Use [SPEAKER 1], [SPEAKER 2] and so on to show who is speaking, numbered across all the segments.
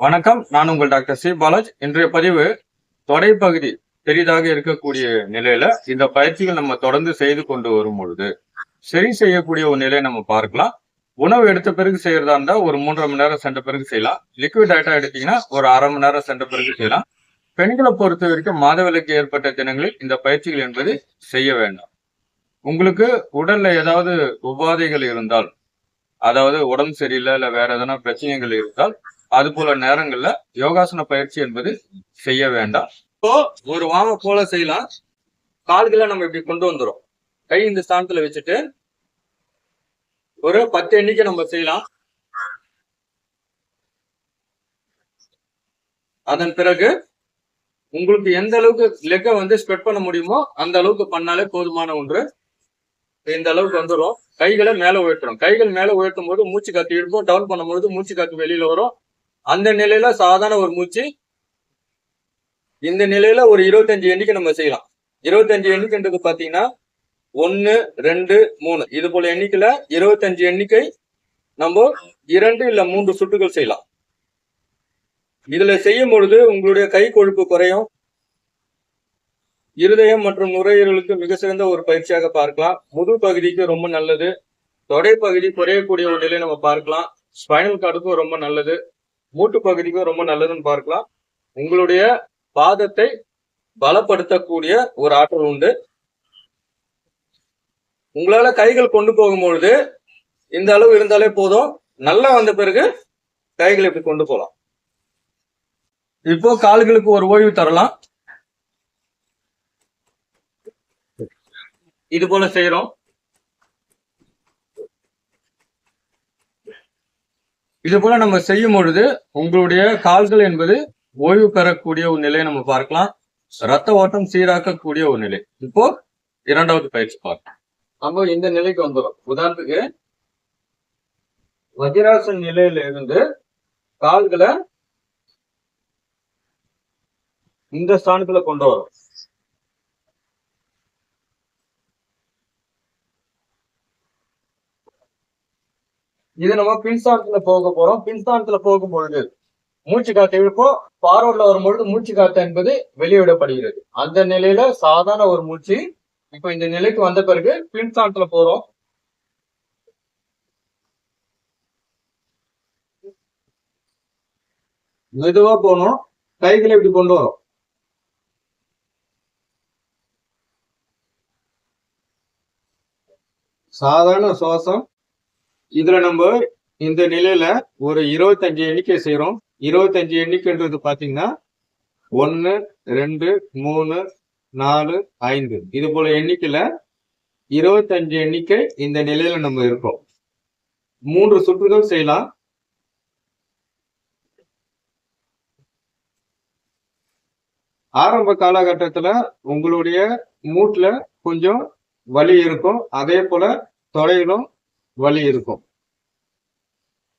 [SPEAKER 1] வணக்கம். நான் உங்கள் டாக்டர் சி. பாலாஜ். இன்றைய பதிவு தொடை பகுதி பெரிதாக இருக்கக்கூடிய நிலையில இந்த பயிற்சிகள் நம்ம தொடர்ந்து செய்து கொண்டு வரும் பொழுது சரி செய்யக்கூடிய ஒரு நிலையை நம்ம பார்க்கலாம். உணவு எடுத்த பிறகு செய்யறதா இருந்தா ஒரு மூன்றரை மணி நேரம் சென்ற பிறகு செய்யலாம். லிக்விட் ஐட்டம் எடுத்தீங்கன்னா ஒரு அரை மணி நேரம் சென்ற பிறகு செய்யலாம். பெண்களை பொறுத்த வரைக்கும் மாதவிலக்கு ஏற்பட்ட தினங்களில் இந்த பயிற்சிகள் என்பது செய்ய வேண்டாம். உங்களுக்கு உடல்ல ஏதாவது உபாதைகள் இருந்தால் அதாவது உடம்பு சரியில்லை இல்ல வேற எதனா பிரச்சனைகள் இருந்தால் அது போல நேரங்கள்ல யோகாசன பயிற்சி என்பது செய்ய வேண்டாம். இப்போ ஒரு வாம போல செய்யலாம். கால்களை நம்ம இப்படி கொண்டு வந்துரும். கை இந்த ஸ்தானத்துல வச்சுட்டு ஒரு பத்து எண்ணிக்கை நம்ம செய்யலாம். அதன் பிறகு உங்களுக்கு எந்த அளவுக்கு லெக்கை வந்து ஸ்ப்ரெட் பண்ண முடியுமோ அந்த அளவுக்கு பண்ணாலே போதுமான ஒன்று. இந்த அளவுக்கு வந்துடும் கைகளை மேல உயர்த்துறோம் கைகள் மேல உயர்த்தும் போது மூச்சு காத்து இழுப்போம். டவுன் பண்ணும்போது மூச்சு காத்து வெளியில வரும். அந்த நிலையில சாதாரண ஒரு மூச்சு இந்த நிலையில ஒரு இருபத்தஞ்சு எண்ணிக்கை நம்ம செய்யலாம். இருபத்தஞ்சு எண்ணிக்கைன்றது பாத்தீங்கன்னா ஒன்னு ரெண்டு மூணு. இது போல எண்ணிக்கையில இருபத்தஞ்சு எண்ணிக்கை நம்ம இரண்டு இல்ல மூன்று சுட்டுகள் செய்யலாம். இதுல செய்யும் பொழுது உங்களுடைய கை கொழுப்பு குறையும். இருதயம் மற்றும் நுரையீரலுக்கு மிக சிறந்த ஒரு பயிற்சியாக பார்க்கலாம். முது பகுதிக்கு ரொம்ப நல்லது. தொடை பகுதி குறையக்கூடிய ஒரு நிலை நம்ம பார்க்கலாம். ஸ்பைனல் கார்டுக்கும் ரொம்ப நல்லது. மூட்டு பகுதிக்கும் ரொம்ப நல்லதுன்னு பார்க்கலாம். உங்களுடைய பாதத்தை பலப்படுத்தக்கூடிய ஒரு ஆற்றல் உண்டு. உங்களால கைகள் கொண்டு போகும்பொழுது இந்த அளவு இருந்தாலே போதும். நல்லா வந்த பிறகு கைகளை இப்படி கொண்டு போகலாம். இப்போ கால்களுக்கு ஒரு ஓய்வு தரலாம். இது போல செய்யறோம் இது போல நம்ம செய்யும் பொழுது உங்களுடைய கால்கள் என்பது ஓய்வு பெறக்கூடிய ஒரு நிலையை நம்ம பார்க்கலாம். ரத்த ஓட்டம் சீராக்கக்கூடிய ஒரு நிலை. இப்போ இரண்டாவது பயிற்சி பார்க்கலாம். நம்ம இந்த நிலைக்கு வந்துடும் உதாரணத்துக்கு வஜ்ராசன் நிலையில இருந்து கால்களை இந்த ஸ்தானத்துல கொண்டு வரும். இது நம்ம பின்ஸ்தானத்துல போக போறோம். பின்ஸ்தானத்துல போகும் பொழுது மூச்சு காத்து இழுப்போம். ஃபார்வர்ட்ல வரும்பொழுது மூச்சு காத்து என்பது வெளியிடப்படுகிறது. அந்த நிலையில சாதாரண ஒரு மூச்சு இப்போ இந்த நிலைக்கு வந்த பிறகு பின்ஸ்தானத்துல போறோம். மெதுவா போகணும். கைகளை இப்படி கொண்டு வரும். சாதாரண சுவாசம். இதுல நம்ம இந்த நிலையில ஒரு இருபத்தஞ்சு எண்ணிக்கை செய்யறோம் இருபத்தஞ்சு எண்ணிக்கைன்றது பாத்தீங்கன்னா ஒன்னு ரெண்டு மூணு நாலு ஐந்து. இது போல எண்ணிக்கையில இருபத்தஞ்சு எண்ணிக்கை இந்த நிலையில நம்ம இருக்கோம். மூன்று சுற்றுகள் செய்யலாம். ஆரம்ப காலகட்டத்துல உங்களுடைய மூட்டுல கொஞ்சம் வலி இருக்கும். அதே போல தொலைகளும் வழி இருக்கும்.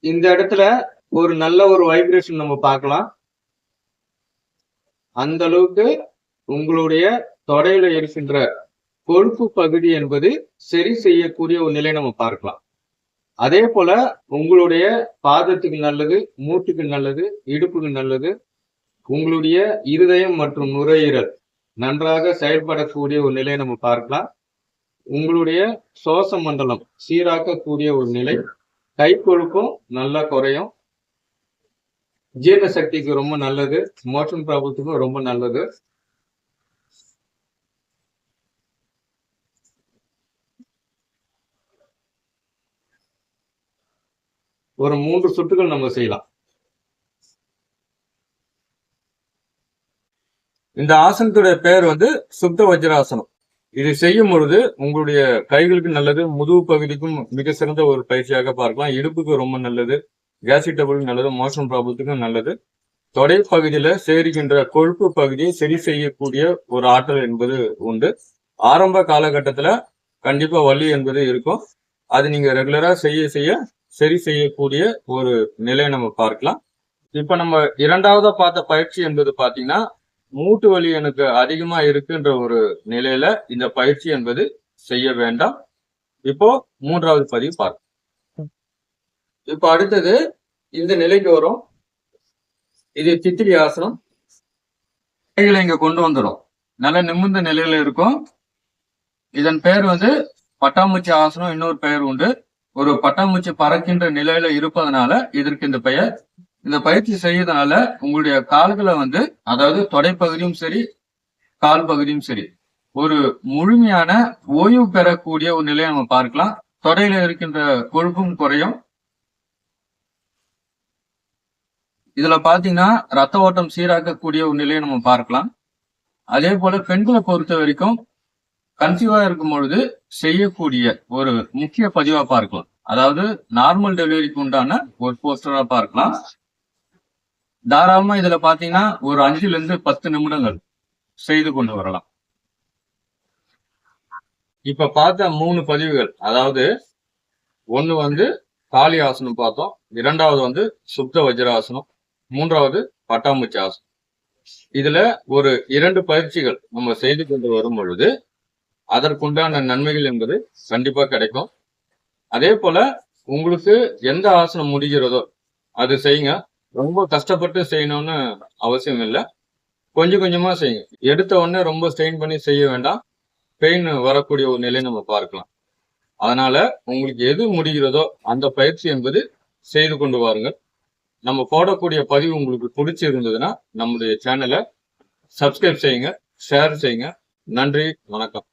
[SPEAKER 1] இந்த இடத்துல ஒரு நல்ல ஒரு வைப்ரேஷன் நம்ம பார்க்கலாம். அந்த அளவுக்கு உங்களுடைய தொடையில இருக்கின்ற கொழுப்பு பகுதி என்பது சரி செய்யக்கூடிய ஒரு நிலை நம்ம பார்க்கலாம். அதே போல உங்களுடைய பாதத்துக்கு நல்லது மூட்டுக்கு நல்லது இடுப்புக்கு நல்லது உங்களுடைய இருதயம் மற்றும் நுரையீரல் நன்றாக செயல்படக்கூடிய ஒரு நிலையை நம்ம பார்க்கலாம். உங்களுடைய சுவாச மண்டலம் சீராக்கக்கூடிய ஒரு நிலை. கை கொழுப்பும் நல்லா குறையும். ஜீரண சக்திக்கு ரொம்ப நல்லது. மோஷன் ப்ராப்ளத்துக்கும் ரொம்ப நல்லது. ஒரு மூன்று சொட்டுகள் நம்ம செய்யலாம். இந்த ஆசனத்துடைய பெயர் வந்து சுத்த வஜ்ராசனம். இது செய்யும் பொழுது உங்களுடைய கைகளுக்கு நல்லது முதுகு பகுதிக்கும் மிக சிறந்த ஒரு பயிற்சியாக பார்க்கலாம். இடுப்புக்கு ரொம்ப நல்லது கேஸ்ட்ரிக் நல்லது மோஷன் ப்ராப்ளத்துக்கும் நல்லது. தொடை பகுதியில சேருகின்ற கொழுப்பு பகுதியை சரி செய்யக்கூடிய ஒரு ஆற்றல் என்பது உண்டு. ஆரம்ப காலகட்டத்துல கண்டிப்பா வலி என்பது இருக்கும். அது நீங்க ரெகுலரா செய்ய செய்ய சரி செய்யக்கூடிய ஒரு நிலையை நம்ம பார்க்கலாம். இப்ப நம்ம இரண்டாவதா பார்த்த பயிற்சி என்பது பாத்தீங்கன்னா மூட்டு வலி எனக்கு அதிகமா இருக்குன்ற ஒரு நிலையில இந்த பயிற்சி என்பது செய்ய வேண்டாம். இப்போ மூன்றாவது பதிவு பார்க்கும் இப்போ அடுத்தது இந்த நிலைக்கு வரும். இது சித்திரி ஆசனம். கைகளை இங்க கொண்டு வந்துடும் நல்ல நிமிர்ந்த நிலையில இருக்கும். இதன் பெயர் வந்து பட்டாம்பூச்சி ஆசனம். இன்னொரு பெயர் உண்டு. ஒரு பட்டாம்பூச்சி பறக்கின்ற நிலையில இருப்பதனால இதற்கு இந்த பெயர் இந்த பயிற்சி செய்யறதுனால உங்களுடைய கால்களை வந்து அதாவது தொடைப்பகுதியும் சரி கால் பகுதியும் சரி ஒரு முழுமையான ஓய்வு பெறக்கூடிய ஒரு நிலையை நம்ம பார்க்கலாம். தொடையில இருக்கின்ற கொழுப்பும் குறையும். இதுல பாத்தீங்கன்னா ரத்த ஓட்டம் சீராக்கக்கூடிய ஒரு நிலையை நம்ம பார்க்கலாம். அதே போல பெண்களை பொறுத்த வரைக்கும் கன்சீவா இருக்கும் பொழுது செய்யக்கூடிய ஒரு முக்கிய பதிவா பார்க்கலாம். அதாவது நார்மல் டெலிவரிக்கு உண்டான ஒரு போஸ்டரா பார்க்கலாம். தாராளமா இதுல பாத்தீங்கன்னா ஒரு அஞ்சுல இருந்து பத்து நிமிடங்கள் செய்து கொண்டு வரலாம். இப்ப பார்த்த மூணு பதிவுகள். அதாவது ஒண்ணு வந்து காளி ஆசனம் பார்த்தோம். இரண்டாவது வந்து சுப்த வஜ்ராசனம். மூன்றாவது பட்டாம்பூச்சி ஆசனம். இதுல ஒரு இரண்டு பயிற்சிகள் நம்ம செய்து கொண்டு வரும் பொழுது அதற்குண்டான நன்மைகள் என்பது கண்டிப்பா கிடைக்கும். அதே போல உங்களுக்கு எந்த ஆசனம் முடிகிறதோ அது செய்யுங்க. ரொம்ப கஷ்டப்பட்டு செய்யணும்னு அவசியம் இல்லை. கொஞ்சம் கொஞ்சமா செய்யுங்க. எடுத்த உடனே ரொம்ப ஸ்ட்ரெயின் பண்ணி செய்ய வேண்டாம். பெயின் வரக்கூடிய ஒரு நிலை நம்ம பார்க்கலாம். அதனால உங்களுக்கு எது முடிகிறதோ அந்த பயிற்சி என்பது செய்து கொண்டு வாருங்கள். நம்ம போடக்கூடிய பதிவு உங்களுக்கு பிடிச்சிருந்ததுன்னா நம்முடைய சேனலை சப்ஸ்கிரைப் செய்யுங்க ஷேர் செய்யுங்க. நன்றி வணக்கம்.